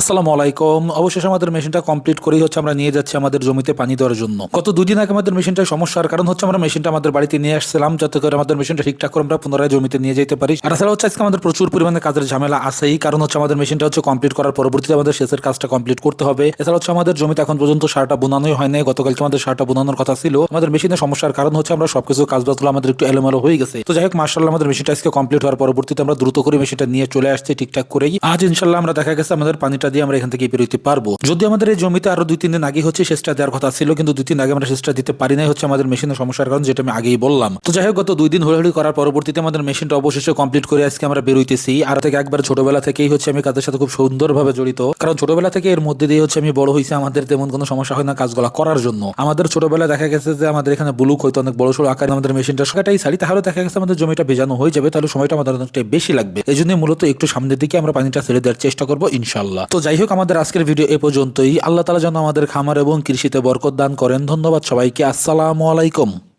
আসসালামু আলাইকুম। অবশেষে আমাদের মেশিনটা কমপ্লিট করেই হচ্ছে আমরা নিয়ে যাচ্ছি আমাদের জমিতে পানি দেওয়ার জন্য। গত দুদিন আগে আমাদের মেশিনটা সমস্যার কারণ হচ্ছে আমরা মেশিনটা আমাদের বাড়িতে নিয়ে আসছিলাম, যাতে করে আমাদের মেশিনটা ঠিকঠাক করে আমরা পুনরায় জমিতে নিয়ে যেতে পারি। আর তাছাড়া হচ্ছে আজকে আমাদের প্রচুর পরিমাণে কাজের ঝামেলা আছেই, কারণ হচ্ছে আমাদের মেশিনটা হচ্ছে কমপ্লিট করার পরবর্তীতে আমাদের শেষের কাজটা কমপ্লিট করতে হবে। এছাড়া হচ্ছে আমাদের জমিতে এখন পর্যন্ত সারটা বোনানোই হয় নাই, গতকালকে আমাদের সারটা বোনানোর কথা ছিল। আমাদের মেশিনের সমস্যার কারণ হচ্ছে আমরা সবকিছু কাজবাজগুলো আমাদের একটু এলোমেলো হয়ে গেছে। তো যাই হোক মার্শাল্লাহ আমাদের মেশিনটা আজকে কমপ্লিট হওয়ার পরবর্তীতে আমরা দ্রুত করে মেশিনটা নিয়ে চলে আসছি ঠিকঠাক করেই। আজ ইনশাল্লাহ আমরা দেখা গেছে আমাদের পানিটা দিয়ে আমরা এখান থেকে বেরোতে পারব। যদি আমাদের এই জমিতে আরও দুই, তিন দিন আগে হচ্ছে শেষটা দেওয়ার কথা ছিল, কিন্তু দুই দিন আগে আমরা শেষটা দিতে পারি নাই, হচ্ছে আমাদের মেশিনের সমস্যার কারণ, যেটা আমি আগেই বললাম। তো যাই হোক, গত দুই দিন হুড়াহুড়ি করার পরবর্তীতে আমাদের মেশিনটা অবশেষে কমপ্লিট করে আজকে আমরা বেরোইতেছি আর থেকে একবার ছোটবেলা থেকেই হচ্ছে আমি কাজের সাথে খুব সুন্দরভাবে জড়িত। কারণ ছোটবেলা থেকে এর মধ্যে দিয়ে হচ্ছে আমি বড় হয়েছি আমাদের তেমন কোনো সমস্যা হয় না কাজগুলো করার জন্য। আমাদের ছোটবেলায় দেখা গেছে যে আমাদের এখানে বুলুক হয়তো অনেক বড় সড়ো আকারে আমাদের মেশিনটা সকাটাই সারি তাহলে দেখা গেছে আমাদের জমিটা ভেজানো হয়ে যাবে, তাহলে সময়টা আমাদের অনেকটা বেশি লাগবে। এই জন্য মূলত একটু সামনের দিকে আমরা পানিটা ছেড়ে দেওয়ার চেষ্টা করব ইনশাল্লাহ তো যাই হোক, আমাদের আজকের ভিডিও এ পর্যন্তই। আল্লাহ তালা যেন আমাদের খামার এবং কৃষিতে বরকত দান করেন। ধন্যবাদ সবাইকে। আসসালামু আলাইকুম।